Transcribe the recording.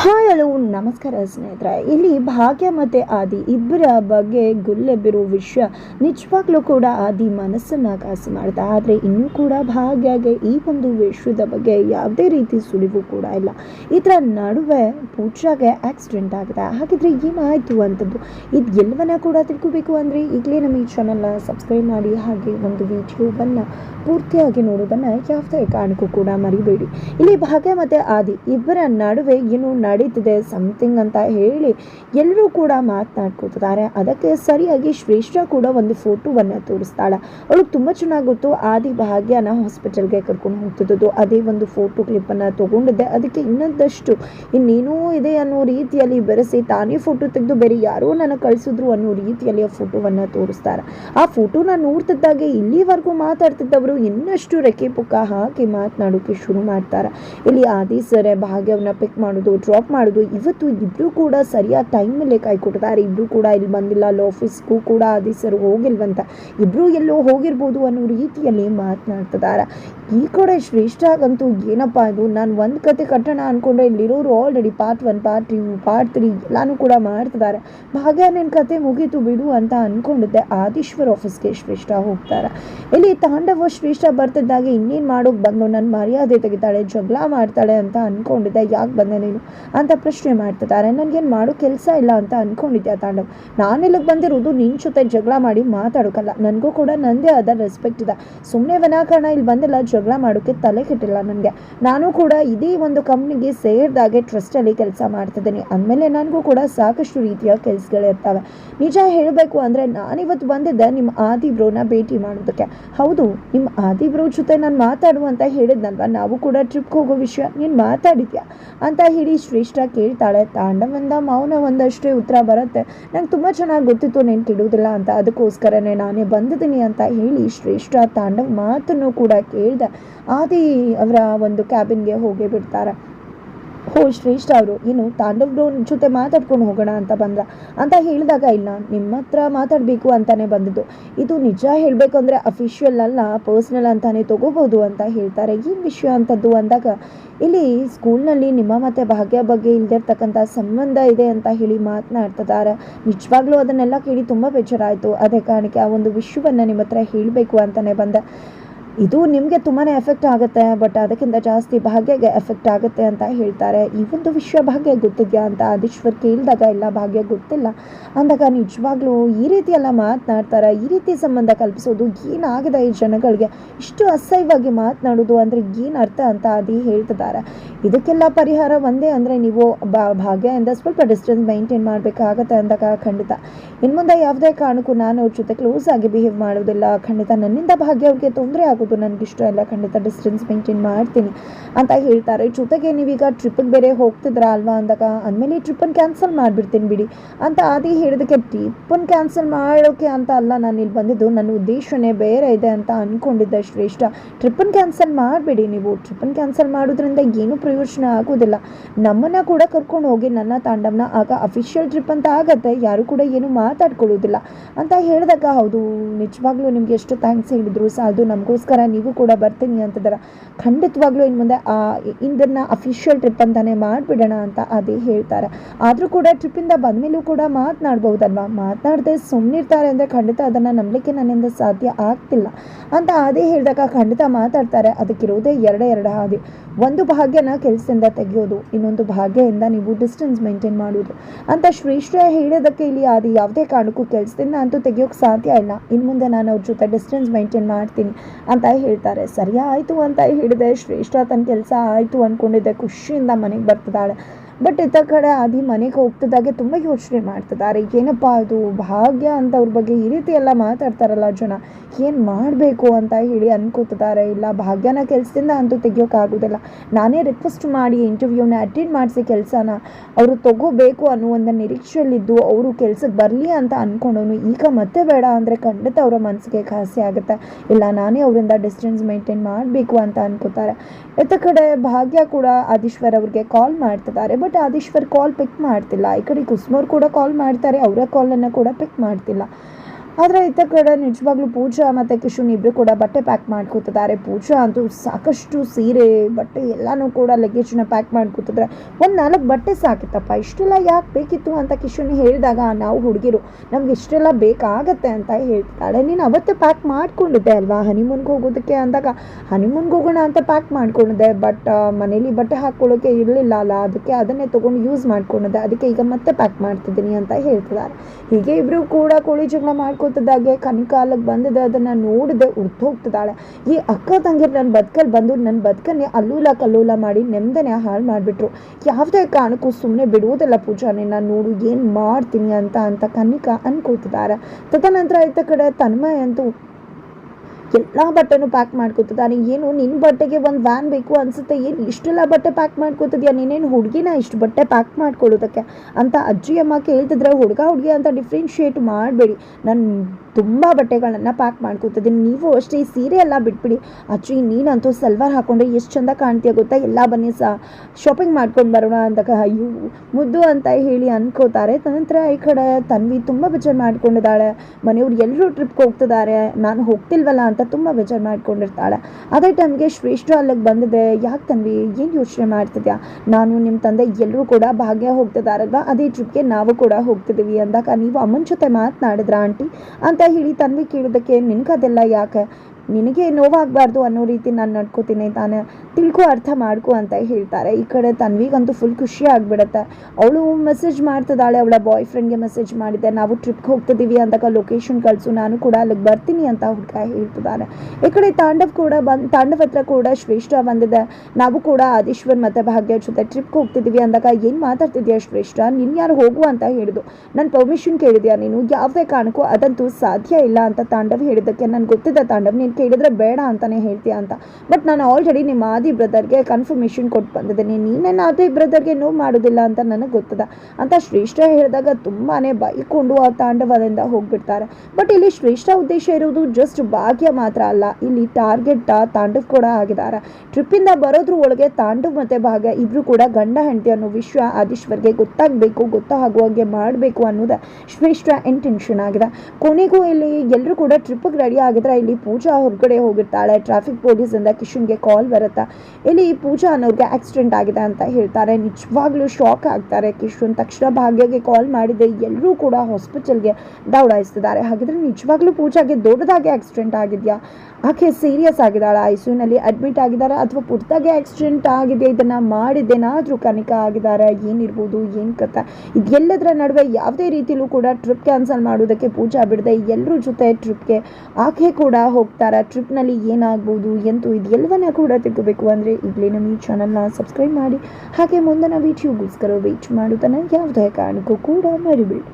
Hi hello, ನಮಸ್ಕಾರ ಸ್ನೇಹಿತರೆ. ಇಲ್ಲಿ ಭಾಗ್ಯ ಮತ್ತು ಆದಿ ಇಬ್ಬರ ಬಗ್ಗೆ ಗುಲ್ಲೆಬ್ಬಿರೋ ವಿಷಯ ನಿಜವಾಗ್ಲೂ ಕೂಡ ಆದಿ ಮನಸ್ಸನ್ನು ಕಾಸು ಮಾಡ್ತಾ ಆದರೆ ಇನ್ನೂ ಕೂಡ ಭಾಗ್ಯಗೆ ಈ ಒಂದು ವಿಷಯದ ಬಗ್ಗೆ ಯಾವುದೇ ರೀತಿ ಸುಳಿವು ಕೂಡ ಇಲ್ಲ. ಇದರ ನಡುವೆ ಪೂಜಾಗೆ ಆಕ್ಸಿಡೆಂಟ್ ಆಗಿದೆ. ಹಾಗಿದ್ರೆ ಏನಾಯಿತು ಅಂಥದ್ದು ಇದು ಎಲ್ಲವನ್ನ ಕೂಡ ತಿಳ್ಕೋಬೇಕು ಅಂದರೆ ಈಗಲೇ ನಮ್ಮ ಈ ಚಾನಲ್ನ ಸಬ್ಸ್ಕ್ರೈಬ್ ಮಾಡಿ, ಹಾಗೆ ಒಂದು ವಿಡಿಯೋವನ್ನು ಪೂರ್ತಿಯಾಗಿ ನೋಡೋದನ್ನು ಯಾವುದೇ ಕಾರಣಕ್ಕೂ ಕೂಡ ಮರಿಬೇಡಿ. ಇಲ್ಲಿ ಭಾಗ್ಯ ಮತ್ತು ಆದಿ ಇಬ್ಬರ ನಡುವೆ ಏನು ನಡೀತಿದೆ ಸಮಥಿಂಗ್ ಅಂತ ಹೇಳಿ ಎಲ್ಲರೂ ಕೂಡ ಮಾತನಾಡ್ಕೋತಿದ್ದಾರೆ ಅದಕ್ಕೆ ಸರಿಯಾಗಿ ಶ್ರೇಷ್ಠ ಕೂಡ ಒಂದು ಫೋಟೋವನ್ನು ತೋರಿಸ್ತಾಳೆ. ಅವಳಿಗೆ ತುಂಬ ಚೆನ್ನಾಗಿ ಗೊತ್ತು, ಆದಿ ಭಾಗ್ಯನ ಹಾಸ್ಪಿಟಲ್ಗೆ ಕರ್ಕೊಂಡು ಹೋಗ್ತಿದ್ದು ಅದೇ ಒಂದು ಫೋಟೋ ಕ್ಲಿಪ್ಪನ್ನು ತಗೊಂಡಿದ್ದೆ. ಅದಕ್ಕೆ ಇನ್ನೊಂದಷ್ಟು, ಇನ್ನೇನೂ ಇದೆ ಅನ್ನೋ ರೀತಿಯಲ್ಲಿ ಬೆರೆಸಿ ತಾನೇ ಫೋಟೋ ತೆಗೆದು ಬೇರೆ ಯಾರೋ ನನಗೆ ಕಳಿಸಿದ್ರು ಅನ್ನೋ ರೀತಿಯಲ್ಲಿ ಆ ಫೋಟೋವನ್ನು ತೋರಿಸ್ತಾರೆ. ಆ ಫೋಟೋನ ನೋಡ್ತಿದ್ದಾಗೆ ಇಲ್ಲಿವರೆಗೂ ಮಾತಾಡ್ತಿದ್ದವರು ಇನ್ನಷ್ಟು ರೆಕ್ಕೆ ಪುಕ್ಕ ಹಾಕಿ ಮಾತನಾಡೋಕ್ಕೆ ಶುರು ಮಾಡ್ತಾರೆ. ಇಲ್ಲಿ ಆದಿ ಸರ್ ಭಾಗ್ಯವನ್ನು ಪಿಕ್ ಮಾಡೋದು ಡ್ರಾಪ್ ಮಾಡೋದು. ಇವತ್ತು ಇಬ್ಬರೂ ಕೂಡ ಸರಿಯಾದ ಟೈಮಲ್ಲೇ ಕೈ ಕೊಟ್ಟಿದ್ದಾರೆ. ಇಬ್ಬರು ಕೂಡ ಇಲ್ಲಿ ಬಂದಿಲ್ಲ. ಅಲ್ಲಿ ಆಫೀಸ್ಗೂ ಕೂಡ ಆದಿ ಸರ್ ಹೋಗಿಲ್ವಂತ. ಇಬ್ಬರೂ ಎಲ್ಲೋ ಹೋಗಿರ್ಬೋದು ಅನ್ನೋ ರೀತಿಯಲ್ಲಿ ಮಾತನಾಡ್ತಿದ್ದಾರೆ. ಈ ಕಡೆ ಶ್ರೇಷ್ಠಾಗಂತೂ ಏನಪ್ಪ ಇದು? ನಾನು ಒಂದು ಕತೆ ಕಟ್ಟೋಣ ಅಂದ್ಕೊಂಡ್ರೆ ಇಲ್ಲಿರೋರು already part one part two part three ಎಲ್ಲಾನು ಕೂಡ ಮಾಡ್ತಿದ್ದಾರೆ. ಭಾಗ್ಯ ನನ್ನ ಕತೆ ಮುಗೀತು ಬಿಡು ಅಂತ ಅಂದ್ಕೊಂಡಿದ್ದೆ ಆದೀಶ್ವರ್ ಆಫೀಸ್ಗೆ ಶ್ರೇಷ್ಠ ಹೋಗ್ತಾರೆ. ಇಲ್ಲಿ ತಾಂಡವ ಶ್ರೇಷ್ಠ ಬರ್ತಿದ್ದಾಗ ಇನ್ನೇನು ಮಾಡೋಕೆ ಬಂದು ನನ್ನ ಮರ್ಯಾದೆ ತೆಗಿತಾಳೆ, ಜಗಳ ಮಾಡ್ತಾಳೆ ಅಂತ ಅಂದ್ಕೊಂಡಿದ್ದೆ ಯಾಕೆ ಬಂದೆ ನೀನು? ಅಂತ ಪ್ರಶ್ನೆ ಮಾಡ್ತಿದ್ದಾರೆ. ನನಗೇನು ಮಾಡೋ ಕೆಲಸ ಇಲ್ಲ ಅಂತ ಅನ್ಕೊಂಡಿದ್ದೆ ಆ ತಾಂಡವ್? ನಾನೆಲ್ಲಿಗೆ ಬಂದಿರೋದು ನಿನ್ನ ಜೊತೆ ಜಗಳ ಮಾಡಿ ಮಾತಾಡೋಕ್ಕಲ್ಲ ನನಗೂ ಕೂಡ ನನ್ನದೇ ಆದ ರೆಸ್ಪೆಕ್ಟ್ ಇದೆ. ಸುಮ್ಮನೆ ವಿನಾಕಾರಣ ಇಲ್ಲಿ ಬಂದಿಲ್ಲ, ಜಗಳ ಮಾಡೋಕ್ಕೆ ತಲೆ ಕೆಟ್ಟಿಲ್ಲ ನನಗೆ. ನಾನು ಕೂಡ ಇದೇ ಒಂದು ಕಂಪ್ನಿಗೆ ಸೇರಿದಾಗೆ ಟ್ರಸ್ಟಲ್ಲಿ ಕೆಲಸ ಮಾಡ್ತಿದ್ದೀನಿ. ಅಂದಮೇಲೆ ನನಗೂ ಕೂಡ ಸಾಕಷ್ಟು ರೀತಿಯ ಕೆಲಸಗಳಿರ್ತವೆ ನಿಜ ಹೇಳಬೇಕು ಅಂದರೆ ನಾನಿವತ್ತು ಬಂದಿದ್ದೆ ನಿಮ್ಮ ಆದಿ ಬ್ರೋನ ಭೇಟಿ ಮಾಡೋದಕ್ಕೆ. ಹೌದು ನಿಮ್ಮ ಆದಿ ಬ್ರೋ ಜೊತೆ ನಾನು ಮಾತಾಡುವಂತ ಹೇಳಿದ್ನಲ್ವ? ನಾವು ಕೂಡ ಟ್ರಿಪ್ಗೆ ಹೋಗೋ ವಿಷಯ. ನೀನು ಮಾತಾಡಿದ್ಯಾ? ಅಂತ ಹೇಳಿ ಶ್ರೇಷ್ಠ ಕೇಳ್ತಾಳೆ ತಾಂಡವಂದ ಮೌನ ಒಂದಷ್ಟೇ ಉತ್ತರ ಬರುತ್ತೆ. ನಂಗೆ ತುಂಬ ಚೆನ್ನಾಗಿ ಗೊತ್ತಿತ್ತು, ನೀನು ಕೆಡುವುದಿಲ್ಲ ಅಂತ. ಅದಕ್ಕೋಸ್ಕರನೇ ನಾನೇ ಬಂದಿದ್ದೀನಿ ಅಂತ ಹೇಳಿ ಶ್ರೇಷ್ಠ ತಾಂಡವ್ ಮಾತನ್ನು ಕೂಡ ಕೇಳ್ದೆ. ಆದಿ ಅವರ ಒಂದು ಕ್ಯಾಬಿನ್ಗೆ ಹೋಗೇ ಬಿಡ್ತಾರೆ. ಹೋ ಶ್ರೇಷ್ಠ ಅವರು. ಏನು ತಾಂಡವ್ ಜೊತೆ ಮಾತಾಡ್ಕೊಂಡು ಹೋಗೋಣ ಅಂತ ಬಂದ್ರ ಅಂತ ಹೇಳಿದಾಗ, ಇಲ್ಲ, ನಿಮ್ಮ ಹತ್ರ ಮಾತಾಡಬೇಕು ಅಂತಾನೆ ಬಂದಿದ್ದು. ಇದು ನಿಜ ಹೇಳಬೇಕು ಅಂದರೆ ಅಫಿಷಿಯಲ್ ಅಲ್ಲ ಪರ್ಸ್ನಲ್ ಅಂತಾನೆ ತಗೋಬೋದು ಅಂತ ಹೇಳ್ತಾರೆ. ಏನು ವಿಷಯ ಅಂತದ್ದು ಅಂದಾಗ, ಇಲ್ಲಿ ಸ್ಕೂಲ್ನಲ್ಲಿ ನಿಮ್ಮ ಮತ್ತು ಭಾಗ್ಯ ಬಗ್ಗೆ ಇಲ್ದಿರ್ತಕ್ಕಂಥ ಸಂಬಂಧ ಇದೆ ಅಂತ ಹೇಳಿ ಮಾತನಾಡ್ತಿದ್ದಾರೆ. ನಿಜವಾಗ್ಲೂ ಅದನ್ನೆಲ್ಲ ಕೇಳಿ ತುಂಬ ಬೇಜಾರಾಯಿತು. ಅದೇ ಕಾರಣಕ್ಕೆ ಆ ಒಂದು ವಿಷಯವನ್ನು ನಿಮ್ಮ ಹತ್ರ ಹೇಳಬೇಕು ಅಂತಲೇ ಬಂದೆ. ಇದು ನಿಮಗೆ ತುಂಬಾ ಎಫೆಕ್ಟ್ ಆಗುತ್ತೆ ಬಟ್ ಅದಕ್ಕಿಂತ ಜಾಸ್ತಿ ಭಾಗ್ಯಗೆ ಎಫೆಕ್ಟ್ ಆಗುತ್ತೆ ಅಂತ ಹೇಳ್ತಾರೆ. ಈ ಒಂದು ವಿಷಯ ಭಾಗ್ಯ ಗೊತ್ತಿದೆಯಾ ಅಂತ ಆದೀಶ್ವರ್ ಕೇಳಿದಾಗ ಇಲ್ಲ ಭಾಗ್ಯ ಗೊತ್ತಿಲ್ಲ. ಅಂದಾಗ ನಿಜವಾಗ್ಲೂ ಈ ರೀತಿ ಎಲ್ಲ ಮಾತನಾಡ್ತಾರೆ? ಈ ರೀತಿ ಸಂಬಂಧ ಕಲ್ಪಿಸೋದು ಏನಾಗಿದೆ ಈ ಜನಗಳಿಗೆ? ಇಷ್ಟು ಅಸಹ್ಯವಾಗಿ ಮಾತನಾಡೋದು ಅಂದರೆ ಏನು ಅರ್ಥ ಅಂತ ಅದಿ ಹೇಳ್ತಿದ್ದಾರೆ. ಇದಕ್ಕೆಲ್ಲ ಪರಿಹಾರ ಒಂದೇ ಅಂದರೆ ನೀವು ಬಾ ಭಾಗ್ಯದಿಂದ ಸ್ವಲ್ಪ ಡಿಸ್ಟೆನ್ಸ್ ಮೈಂಟೈನ್ ಮಾಡಬೇಕಾಗತ್ತೆ ಅಂದಾಗ ಖಂಡಿತ. ಇನ್ನು ಮುಂದೆ ಯಾವುದೇ ಕಾರಣಕ್ಕೂ ನಾನು ಅವ್ರ ಜೊತೆ ಕ್ಲೋಸ್ ಆಗಿ ಬಿಹೇವ್ ಮಾಡೋದಿಲ್ಲ ಖಂಡಿತ ನನ್ನಿಂದ ಭಾಗ್ಯ ಅವ್ರಿಗೆ ತೊಂದರೆ ಆಗೋದು ನನಗಿಷ್ಟ ಇಲ್ಲ, ಖಂಡಿತ ಡಿಸ್ಟೆನ್ಸ್ ಮೇಂಟೈನ್ ಮಾಡ್ತೀನಿ ಅಂತ ಹೇಳ್ತಾರೆ. ಜೊತೆಗೆ ನೀವೀಗ ಟ್ರಿಪ್ಪಿಗೆ ಬೇರೆ ಹೋಗ್ತಿದ್ರ ಅಲ್ವಾ ಅಂದಾಗ, ಅಂದಮೇಲೆ ಟ್ರಿಪ್ಪನ್ನು ಕ್ಯಾನ್ಸಲ್ ಮಾಡಿಬಿಡ್ತೀನಿ ಬಿಡಿ ಅಂತ ಆದಿ ಹೇಳಿದಕ್ಕೆ ಟ್ರಿಪ್ಪನ್ನು ಕ್ಯಾನ್ಸಲ್ ಮಾಡೋಕೆ ಅಂತ ಅಲ್ಲ, ನಾನು ಇಲ್ಲಿ ಬಂದಿದ್ದು, ನನ್ನ ಉದ್ದೇಶನೇ ಬೇರೆ ಇದೆ ಅಂತ ಅಂದ್ಕೊಂಡಿದ್ದೆ ಶ್ರೇಷ್ಠ. ಟ್ರಿಪ್ಪನ್ನು ಕ್ಯಾನ್ಸಲ್ ಮಾಡಬೇಡಿ ನೀವು. ಟ್ರಿಪ್ಪನ್ನು ಕ್ಯಾನ್ಸಲ್ ಮಾಡೋದ್ರಿಂದ ಏನೂ ಪ್ರಯೋಜನ ಆಗೋದಿಲ್ಲ. ನಮ್ಮನ್ನು ಕೂಡ ಕರ್ಕೊಂಡು ಹೋಗಿ ನನ್ನ ತಾಂಡವನ, ಆಗ ಅಫಿಷಿಯಲ್ ಟ್ರಿಪ್ ಅಂತ ಆಗತ್ತೆ, ಯಾರು ಕೂಡ ಏನು ಮಾತಾಡ್ಕೊಳ್ಳೋದಿಲ್ಲ ಅಂತ ಹೇಳಿದಾಗ, ಹೌದು, ನಿಜವಾಗ್ಲೂ ನಿಮ್ಗೆ ಎಷ್ಟು ಥ್ಯಾಂಕ್ಸ್ ಹೇಳಿದ್ರು, ಸಾಲದು ನಮಗೋಸ್ಕರ ನೀವು ಕೂಡ ಬರ್ತೀನಿ ಅಂತಿದ್ದಾರೆ ಖಂಡಿತವಾಗ್ಲೂ ಇನ್ನು ಮುಂದೆ ಆ ಇಂದ್ರನ್ನ ಅಫಿಷಿಯಲ್ ಟ್ರಿಪ್ ಅಂತಾನೆ ಮಾಡಿಬಿಡೋಣ ಅಂತ ಅದೇ ಹೇಳ್ತಾರೆ. ಆದರೂ ಕೂಡ ಟ್ರಿಪ್ಪಿಂದ ಬಂದಮೇಲೂ ಕೂಡ ಮಾತನಾಡ್ಬೋದಲ್ವಾ? ಮಾತನಾಡದೆ ಸುಮ್ಮನಿರ್ತಾರೆ ಅಂದರೆ ಖಂಡಿತ ಅದನ್ನು ನಂಬಲಿಕ್ಕೆ ನನ್ನಿಂದ ಸಾಧ್ಯ ಆಗ್ತಿಲ್ಲ. ಅಂತ ಅದೇ ಹೇಳಿದಾಗ ಖಂಡಿತ ಮಾತಾಡ್ತಾರೆ. ಅದಕ್ಕಿರೋದೇ ಎರಡೇ ಎರಡು ಹಾದಿ. ಒಂದು ಭಾಗ್ಯನ ಕೆಲಸದಿಂದ ತೆಗೆಯೋದು, ಇನ್ನೊಂದು ಭಾಗ್ಯದಿಂದ ನೀವು ಡಿಸ್ಟೆನ್ಸ್ ಮೇಂಟೈನ್ ಮಾಡೋದು ಅಂತ ಶ್ರೀಶ್ರಯ ಹೇಳೋದಕ್ಕೆ ಇಲ್ಲಿ ಅದು ಯಾವುದೇ ಕಾರಣಕ್ಕೂ ಕೆಲಸದಿಂದ ಅಂತೂ ತೆಗಿಯೋಕ್ಕೆ ಸಾಧ್ಯ ಇಲ್ಲ. ಇನ್ನು ಮುಂದೆ ನಾನು ಅವ್ರ ಜೊತೆ ಡಿಸ್ಟೆನ್ಸ್ ಮೇಂಟೈನ್ ಮಾಡ್ತೀನಿ ಅಂತ ಹೇಳ್ತಾರೆ ಸರಿ ಆಯಿತು ಅಂತ ಹೇಳಿದೆ. ಶ್ರೇಷ್ಠ ತನ್ನ ಕೆಲಸ ಆಯಿತು ಅಂದ್ಕೊಂಡಿದ್ದೆ ಖುಷಿಯಿಂದ ಮನೆಗೆ ಬರ್ತಿದ್ದಾಳೆ. ಬಟ್ ಇತ್ತ ಕಡೆ ಆದಿ ಮನೆಗೆ ಹೋಗ್ತಿದ್ದಾಗೆ ತುಂಬ ಯೋಚನೆ ಮಾಡ್ತಿದ್ದಾರೆ. ಏನಪ್ಪ ಅದು ಭಾಗ್ಯ ಅಂತ ಅವ್ರ ಬಗ್ಗೆ ಈ ರೀತಿ ಎಲ್ಲ ಮಾತಾಡ್ತಾರಲ್ಲ ಜನ. ಏನು ಮಾಡಬೇಕು ಅಂತ ಹೇಳಿ ಅನ್ಕೋತಿದ್ದಾರೆ. ಇಲ್ಲ, ಭಾಗ್ಯನ ಕೆಲಸದಿಂದ ಅಂತೂ ತೆಗಿಯೋಕ್ಕಾಗೋದಿಲ್ಲ ನಾನೇ ರಿಕ್ವೆಸ್ಟ್ ಮಾಡಿ ಇಂಟರ್ವ್ಯೂನ ಅಟೆಂಡ್ ಮಾಡಿಸಿ ಕೆಲಸನ. ಅವರು ತಗೋಬೇಕು ಅನ್ನೋ ಒಂದು ನಿರೀಕ್ಷೆಯಲ್ಲಿದ್ದು ಅವರು ಕೆಲಸಕ್ಕೆ ಬರಲಿ ಅಂತ ಅಂದ್ಕೊಂಡವನು ಈಗ ಮತ್ತೆ ಬೇಡ ಅಂದರೆ ಖಂಡಿತ ಅವರ ಮನಸ್ಸಿಗೆ ಖಾಸಿ ಆಗುತ್ತೆ. ಇಲ್ಲ, ನಾನೇ ಅವರಿಂದ ಡಿಸ್ಟೆನ್ಸ್ ಮೇಂಟೈನ್ ಮಾಡಬೇಕು ಅಂತ ಅನ್ಕೋತಾರೆ. ಇತ್ತ ಕಡೆ ಭಾಗ್ಯ ಕೂಡ ಆದೀಶ್ವರ್ ಅವ್ರಿಗೆ ಕಾಲ್ ಮಾಡ್ತಿದ್ದಾರೆ. ಬಟ್ ಆದೀಶ್ವರ್ ಕಾಲ್ ಪಿಕ್ ಮಾಡ್ತಿಲ್ಲ. ಈ ಕಡೆ ಕುಸ್ಮೋರ್ ಕೂಡ ಕಾಲ್ ಮಾಡ್ತಾರೆ. ಅವರ ಕಾಲನ್ನು ಕೂಡ ಪಿಕ್ ಮಾಡ್ತಿಲ್ಲ. ಆದರೆ ಇತ್ತ ಕಡೆ ನಿಜವಾಗ್ಲೂ ಪೂಜಾ ಮತ್ತು ಕಿಶುನ್ ಇಬ್ಬರು ಕೂಡ ಬಟ್ಟೆ ಪ್ಯಾಕ್ ಮಾಡ್ಕೋತಿದ್ದಾರೆ ಪೂಜಾ ಅಂತೂ ಸಾಕಷ್ಟು ಸೀರೆ, ಬಟ್ಟೆ ಎಲ್ಲನೂ ಕೂಡ ಲಗೇಜ್ನ ಪ್ಯಾಕ್ ಮಾಡ್ಕೋತಿದ್ರೆ ಒಂದು ನಾಲ್ಕು ಬಟ್ಟೆ ಸಾಕಿತ್ತಪ್ಪ. ಇಷ್ಟೆಲ್ಲ ಯಾಕೆ ಬೇಕಿತ್ತು ಅಂತ ಕಿಶುನ್ ಹೇಳಿದಾಗ ನಾವು ಹುಡುಗಿರು, ನಮ್ಗೆ ಇಷ್ಟೆಲ್ಲ ಬೇಕಾಗತ್ತೆ ಅಂತ ಹೇಳ್ತಾಳೆ ನೀನು ಅವತ್ತೇ ಪ್ಯಾಕ್ ಮಾಡ್ಕೊಂಡಿದ್ದೆ ಅಲ್ವಾ ಹನಿಮೂನ್ಗೆ ಹೋಗೋದಕ್ಕೆ ಅಂದಾಗ? ಹನಿಮೂನ್ಗೆ ಹೋಗೋಣ ಅಂತ ಪ್ಯಾಕ್ ಮಾಡ್ಕೊಂಡಿದ್ದೆ ಬಟ್ ಮನೇಲಿ ಬಟ್ಟೆ ಹಾಕ್ಕೊಳ್ಳೋಕೆ ಇರಲಿಲ್ಲ ಅಲ್ಲ, ಅದಕ್ಕೆ ಅದನ್ನೇ ತೊಗೊಂಡು ಯೂಸ್ ಮಾಡ್ಕೊಂಡಿದ್ದೆ. ಅದಕ್ಕೆ ಈಗ ಮತ್ತೆ ಪ್ಯಾಕ್ ಮಾಡ್ತಿದ್ದೀನಿ ಅಂತ ಹೇಳ್ತಿದ್ದಾರೆ. ಹೀಗೆ ಇಬ್ಬರು ಕೂಡ ಕೋಳಿ ಜಗಳ ಮಾಡ್ಕೋತಿದ್ದಾಗೆ ಕನಿಕಾಲಕ್ಕೆ ಬಂದದ, ಅದನ್ನು ನೋಡಿದೆ, ಉರ್ದು ಹೋಗ್ತಿದ್ದಾಳೆ. ಈ ಅಕ್ಕ ತಂಗಿರು ನನ್ನ ಬದುಕಲ್ಲಿ ಬಂದು ನನ್ನ ಬದುಕನ್ನೇ ಅಲ್ಲೂಲ ಕಲ್ಲೂಲ ಮಾಡಿ ನೆಮ್ಮದನೆ ಹಾಳು ಮಾಡಿಬಿಟ್ರು. ಯಾವುದೇ ಕಾರಣಕ್ಕೂ ಸುಮ್ಮನೆ ಬಿಡುವುದಿಲ್ಲ ಪೂಜಾನೆ ನಾನು ನೋಡು ಏನು ಮಾಡ್ತೀನಿ ಅಂತ ಅಂತ ಕನಿಕಾ ಅನ್ಕೋತಿದ್ದಾರೆ. ತದನಂತರ ಆಯ್ತ ಕಡೆ ತನ್ಮಯ ಅಂತೂ ಎಲ್ಲ ಬಟ್ಟೆನೂ ಪ್ಯಾಕ್ ಮಾಡ್ಕೊತಿದ್ದಾನೆ ಏನು ನಿನ್ನ ಬಟ್ಟೆಗೆ ಒಂದು ವ್ಯಾನ್ ಬೇಕು ಅನ್ಸುತ್ತೆ, ಏನು ಇಷ್ಟೆಲ್ಲ ಬಟ್ಟೆ ಪ್ಯಾಕ್ ಮಾಡ್ಕೊತಿದ್ಯಾ? ನೀನೇನು ಹುಡುಗಿನ ಇಷ್ಟು ಬಟ್ಟೆ ಪ್ಯಾಕ್ ಮಾಡ್ಕೊಳ್ಳೋದಕ್ಕೆ? ಅಂತ ಅಜ್ಜಿ, ಅಮ್ಮ ಕೇಳ್ತಿದ್ರೆ, ಹುಡುಗ, ಹುಡುಗಿ ಅಂತ ಡಿಫ್ರೆನ್ಷಿಯೇಟ್ ಮಾಡಬೇಡಿ. ನಾನು ತುಂಬ ಬಟ್ಟೆಗಳನ್ನು ಪ್ಯಾಕ್ ಮಾಡ್ಕೊತಿದ್ದೀನಿ. ನೀವು ಅಷ್ಟೇ ಈ ಸೀರೆ ಎಲ್ಲ ಬಿಟ್ಬಿಡಿ. ಅಜ್ಜಿ, ನೀನಂತೂ ಸಲ್ವಾರ್ ಹಾಕೊಂಡ್ರೆ ಎಷ್ಟು ಚಂದ ಕಾಣ್ತೀಯ ಗೊತ್ತಾ? ಎಲ್ಲ ಬನ್ನಿ ಸಹ ಶಾಪಿಂಗ್ ಮಾಡ್ಕೊಂಡು ಬರೋಣ ಅಂತ ಅಯ್ಯೋ, ಮುದ್ದು ಅಂತ ಹೇಳಿ ಅನ್ಕೋತಾರೆ. ನಂತರ ಈ ಕಡೆ ತನ್ವಿ ತುಂಬ ಬೇಜಾರು ಮಾಡ್ಕೊಂಡಿದ್ದಾಳೆ. ಮನೆಯವ್ರು ಎಲ್ಲರೂ ಟ್ರಿಪ್ಗೆ ಹೋಗ್ತಿದ್ದಾರೆ. ನಾನು ಹೋಗ್ತಿಲ್ವಲ್ಲ ಅಂತ ತುಂಬ ಬೇಜಾರು ಮಾಡ್ಕೊಂಡಿರ್ತಾಳೆ. ಅದೇ ಟೈಮ್ಗೆ ಶ್ರೇಷ್ಠ ಅಲ್ಲಿಗೆ ಬಂದಿದೆ. ಯಾಕೆ ತನ್ವಿ, ಏನು ಯೋಚನೆ ಮಾಡ್ತಿದ್ಯಾ? ನಾನು ನಿಮ್ಮ ತಂದೆ ಎಲ್ಲರೂ ಕೂಡ ಭಾಗ್ಯ ಹೋಗ್ತಿದ್ದಾರಲ್ವಾ ಅದೇ ಟ್ರಿಪ್ಗೆ ನಾವು ಕೂಡ ಹೋಗ್ತಿದ್ದೀವಿ ಅಂದಾಗ ನೀವು ಅಮ್ಮನ ಜೊತೆ ಮಾತನಾಡಿದ್ರ ಆಂಟಿ? ಅಂತ ಹೇಳಿ ತನ್ವಿ ಕೇಳೋದಕ್ಕೆ ನಿನ್ಗದೆಲ್ಲ ಯಾಕೆ? ನಿನಗೆ ನೋವಾಗಬಾರ್ದು ಅನ್ನೋ ರೀತಿ ನಾನು ನಡ್ಕೋತೀನಿ ತಾನು. ತಿಳ್ಕೊ, ಅರ್ಥ ಮಾಡ್ಕೊ ಅಂತ ಹೇಳ್ತಾರೆ. ಈ ಕಡೆ ತನ್ವಿಗಂತೂ ಫುಲ್ ಖುಷಿ ಆಗಿಬಿಡುತ್ತೆ. ಅವಳು ಮೆಸೇಜ್ ಮಾಡ್ತಿದ್ದಾಳೆ, ಅವಳ ಬಾಯ್ ಫ್ರೆಂಡ್ಗೆ ಮೆಸೇಜ್ ಮಾಡಿದ್ದೆ ನಾವು ಟ್ರಿಪ್ಗೆ ಹೋಗ್ತಿದ್ದೀವಿ ಅಂದಾಗ ಲೊಕೇಶನ್ ಕಳಿಸು, ನಾನು ಕೂಡ ಅಲ್ಲಿಗೆ ಬರ್ತೀನಿ ಅಂತ ಹುಡುಗ ಹೇಳ್ತಿದ್ದಾರೆ ಈ ಕಡೆ ತಾಂಡವ್ ಕೂಡ ಬಂದು, ತಾಂಡವ್ ಹತ್ರ ಕೂಡ ಶ್ರೇಷ್ಠ ಬಂದಿದೆ. ನಾವು ಕೂಡ ಆದೀಶ್ವರ್ ಮತ್ತು ಭಾಗ್ಯ ಜೊತೆ ಟ್ರಿಪ್ಗೆ ಹೋಗ್ತಿದ್ದೀವಿ ಅಂದಾಗ ಏನು ಮಾತಾಡ್ತಿದ್ಯಾ ಶ್ರೇಷ್ಠ? ನಿನ್ ಯಾರು ಹೋಗು ಅಂತ ಹೇಳಿದು ನನ್ನ ಪರ್ಮಿಷನ್ ಕೇಳಿದ್ಯಾ ನೀನು? ಯಾವುದೇ ಕಾರಣಕ್ಕೂ ಅದಂತೂ ಸಾಧ್ಯ ಇಲ್ಲ ಅಂತ ತಾಂಡವ್ ಹೇಳಿದ್ದಕ್ಕೆ ನನಗೆ ಗೊತ್ತಿದೆ ತಾಂಡವ್. ನೀನು ಕೇಳಿದ್ರೆ ಬೇಡ ಅಂತಾನೆ ಹೇಳ್ತೀಯ ಅಂತ. ಬಟ್ ನಾನು ಆಲ್ರೆಡಿ ನಿಮ್ಮ ಆದಿ ಬ್ರದರ್ಗೆ ಕನ್ಫರ್ಮೇಷನ್ ಕೊಟ್ಟು ಬಂದಿದ್ದೀನಿ. ನೀನೇನು ಆದಿ ಬ್ರದರ್ಗೆ ನೋವು ಮಾಡೋದಿಲ್ಲ ಅಂತ ನನಗೆ ಗೊತ್ತದ. ಅಂತ ಶ್ರೇಷ್ಠ ಹೇಳಿದಾಗ ತುಂಬಾ ಬೈಕೊಂಡು ಆ ತಾಂಡವದಿಂದ ಹೋಗ್ಬಿಡ್ತಾರೆ. ಬಟ್ ಇಲ್ಲಿ ಶ್ರೇಷ್ಠ ಉದ್ದೇಶ ಇರುವುದು ಜಸ್ಟ್ ಭಾಗ್ಯ ಮಾತ್ರ ಅಲ್ಲ. ಇಲ್ಲಿ ಟಾರ್ಗೆಟ್ ತಾಂಡವ್ ಕೂಡ ಆಗಿದ್ದಾರೆ. ಟ್ರಿಪ್ಪಿಂದ ಬರೋದ್ರ ಒಳಗೆ ತಾಂಡವ್ ಮತ್ತು ಭಾಗ್ಯ ಇಬ್ರು ಕೂಡ ಗಂಡ ಹೆಂಡತಿ ಅನ್ನೋ ವಿಷಯ ಆದೀಶ್ವರ್ಗೆ ಗೊತ್ತಾಗಬೇಕು ಗೊತ್ತಾಗುವ ಹಾಗೆ ಮಾಡಬೇಕು ಅನ್ನೋದೇ ಶ್ರೇಷ್ಠ ಇಂಟೆನ್ಷನ್ ಆಗಿದೆ. ಕೊನೆಗೂ ಇಲ್ಲಿ ಎಲ್ಲರೂ ಕೂಡ ಟ್ರಿಪ್ಗೆ ರೆಡಿ ಆಗಿದ್ರೆ ಇಲ್ಲಿ ಪೂಜಾ ಹೊರಗಡೆ ಹೋಗಿರ್ತಾಳೆ. ಟ್ರಾಫಿಕ್ ಪೊಲೀಸಿಂದ ಕಿಶನ್ಗೆ ಕಾಲ್ ಬರುತ್ತಾ? ಇಲ್ಲಿ ಪೂಜಾ ಅನ್ನೋರ್ಗೆ ಆಕ್ಸಿಡೆಂಟ್ ಆಗಿದೆ ಅಂತ ಹೇಳ್ತಾರೆ. ನಿಜವಾಗ್ಲೂ ಶಾಕ್ ಆಗ್ತಾರೆ. ಕಿಶನ್ ತಕ್ಷಣ ಭಾಗ್ಯಗೆ ಕಾಲ್ ಮಾಡಿದೆ ಎಲ್ಲರೂ ಕೂಡ ಹಾಸ್ಪಿಟಲ್ಗೆ ದೌಡಾಯಿಸ್ತಿದ್ದಾರೆ. ಹಾಗಿದ್ರೆ ನಿಜವಾಗ್ಲೂ ಪೂಜಾಗೆ ದೊಡ್ಡದಾಗಿ ಆಕ್ಸಿಡೆಂಟ್ ಆಗಿದೆಯಾ? ಆಕೆ ಸೀರಿಯಸ್ ಆಗಿದ್ದಾಳೆ. ಐ ಸಿ ಅಡ್ಮಿಟ್ ಆಗಿದ್ದಾರೆ. ಅಥವಾ ಪುರ್ತಾಗೆ ಆಕ್ಸಿಡೆಂಟ್ ಆಗಿದೆ. ಇದನ್ನು ಮಾಡಿದ್ದೇನಾದರೂ ಕನಿಕ ಆಗಿದ್ದಾರೆ. ಏನಿರ್ಬೋದು, ಏನು ಕತೆ. ಇದೆಲ್ಲದರ ನಡುವೆ ಯಾವುದೇ ರೀತಿಯಲ್ಲೂ ಕೂಡ ಟ್ರಿಪ್ ಕ್ಯಾನ್ಸಲ್ ಮಾಡೋದಕ್ಕೆ ಪೂಜಾ ಬಿಡದೆ ಎಲ್ಲರ ಜೊತೆ ಟ್ರಿಪ್ಗೆ ಆಕೆ ಕೂಡ ಹೋಗ್ತಾರೆ. ಟ್ರಿಪ್ನಲ್ಲಿ ಏನಾಗ್ಬೋದು, ಎಂತೂ ಇದೆಲ್ಲವನ್ನ ಕೂಡ ತಿಳ್ಕೋಬೇಕು ಅಂದರೆ ಈಗಲೇ ನಮ್ಮ ಈ ಚಾನಲ್ನ ಸಬ್ಸ್ಕ್ರೈಬ್ ಮಾಡಿ. ಹಾಗೆ ಮುಂದಿನ ವೀಡಿಯೋಗೋಸ್ಕರ ವೀಚ್ ಮಾಡೋದನ್ನು ಯಾವುದೇ ಕಾರಣಕ್ಕೂ ಕೂಡ ಮರಿಬೇಡಿ.